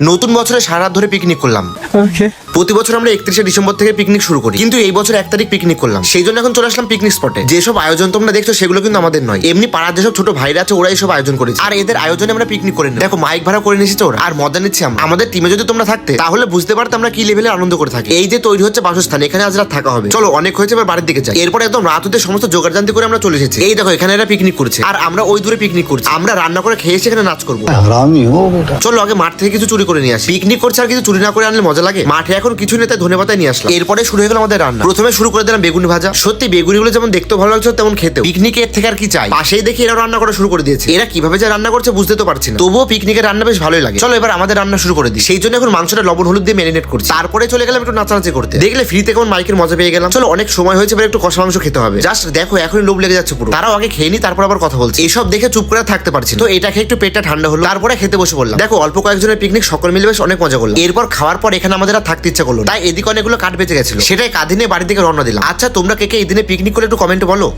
নতুন বছরে সারা ধরে পিকনিক করলাম। প্রতি বছর আমরা একত্রিশে ডিসেম্বর থেকে পিকনিক শুরু করি। কিন্তু এই বছর এক তারিখ পিকনিক করলাম। সেই জন্য এখন চলে আসলাম পিকনিক স্পটে যেসব আয়োজন তোমরা দেখছ সেগুলো কিন্তু আমাদের নয়। এমনি পাড়ার যেসব ছোট ভাইরা আছে ওরা এইসব আয়োজন করেছে। আর এদের আয়োজনে আমরা পিকনিক করে নি দেখো মাইক ভাড়া করে নিয়েছি ওরা। আর মজা নিচ্ছি আমরা। আমাদের টিমে যদি তোমরা থাকতে তাহলে বুঝতে পারতে আমরা কি লেভেলে আনন্দ করে থাকি। এই যে তৈরি হচ্ছে বাসস্থান এখানে আজ রাত থাকা হবে। চলো অনেক হয়েছে এবার বাড়ির দিকে যাই। এরপর একদম রাত হতে সমস্ত জোগাড়জান্তি করে আমরা চলে এসেছি। এই দেখো এখানে এরা পিকনিক করছে। আর আমরা ওই দূরে পিকনিক করছি। আমরা রান্না করে খেয়ে সেখানে নাচ করব। হ্যাঁ, চলো আগে মাঠ থেকে কিছু চুরি করে নিয়ে আসি। পিকনিক করছে আর কিছু চুরি না করে আনলে মজা লাগে। মাঠে এখন কিছু নেই, তাই ধনে পাতায় নিয়ে আসলাম। এরপরে শুরু হয়ে গেল আমাদের রান্না। প্রথমে শুরু করে দিলাম বেগুনি ভাজা। সত্যি, বেগুনিগুলো যেমন দেখতে ভালো লাগছে তেমন খেতে পিকনিকে এর থেকে আর কি চাই? পাশেই দেখি এরা রান্না করা শুরু করে দিয়েছে। এরা কীভাবে যে রান্না করছে বুঝতে তো পারছি না। তবুও পিকনিকের রান্না বেশ ভালোই লাগে। চলো এবার আমাদের রান্না শুরু করে দিই। সেই জন্য এখন মাংসটা লবণ, হলুদ দিয়ে ম্যারিনেট করছি। তারপরে চলে গেলাম একটু নাচানাচি করতে। দেখলে ফ্রিতে কেমন মাইকের মজা পেয়ে গেলাম। চলো অনেক সময় হয়েছে, এবার একটু কষা মাংস খেতে হবে। জাস্ট দেখো, এখনই লোভ লেগে যাচ্ছে পুরো। তারাও আগে খেয়ে নি, তারপর আবার কথা বলছে। এইসব দেখে চুপ করে থাকতে পারছি তো এটা খেয়ে একটু পেটটা ঠান্ডা হলো। তারপরে খেতে বসে বললাম দেখো, অল্প কয়েকজনের পিকনিক সকল মিলে বেশ অনেক মজা করলাম। এরপর খাওয়ার পর এখানে আমাদের আর থাকতে ইচ্ছা করল। তাই এদিকে অনেকগুলো কাঠ বেঁচে গেছিল। সেটাই কাঁধে নিয়ে বাড়ির দিকে রওনা দিলাম। আচ্ছা তোমরা কে কে এই দিনে পিকনিক করে একটু কমেন্ট বলো।